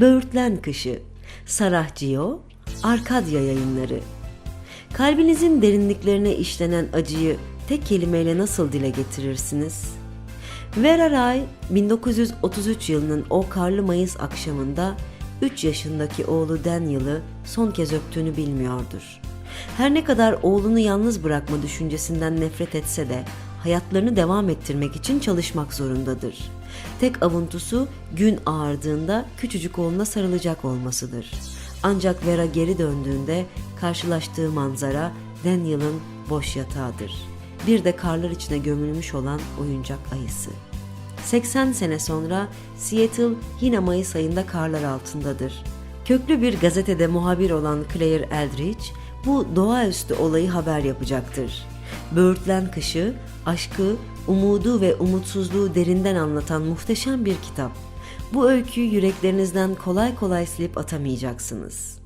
Böğürtlen Kışı, Sarah Gio, Arkadya Yayınları. Kalbinizin derinliklerine işlenen acıyı tek kelimeyle nasıl dile getirirsiniz? Vera Ray 1933 yılının o karlı Mayıs akşamında 3 yaşındaki oğlu Daniel'ı son kez öptüğünü bilmiyordur. Her ne kadar oğlunu yalnız bırakma düşüncesinden nefret etse de hayatlarını devam ettirmek için çalışmak zorundadır. Tek avuntusu gün ağardığında küçücük oğluna sarılacak olmasıdır. Ancak Vera geri döndüğünde karşılaştığı manzara Daniel'ın boş yatağıdır. Bir de karlar içine gömülmüş olan oyuncak ayısı. 80 sene sonra Seattle yine Mayıs ayında karlar altındadır. Köklü bir gazetede muhabir olan Claire Eldridge bu doğaüstü olayı haber yapacaktır. Böğürtlen Kışı, aşkı, umudu ve umutsuzluğu derinden anlatan muhteşem bir kitap. Bu öyküyü yüreklerinizden kolay kolay silip atamayacaksınız.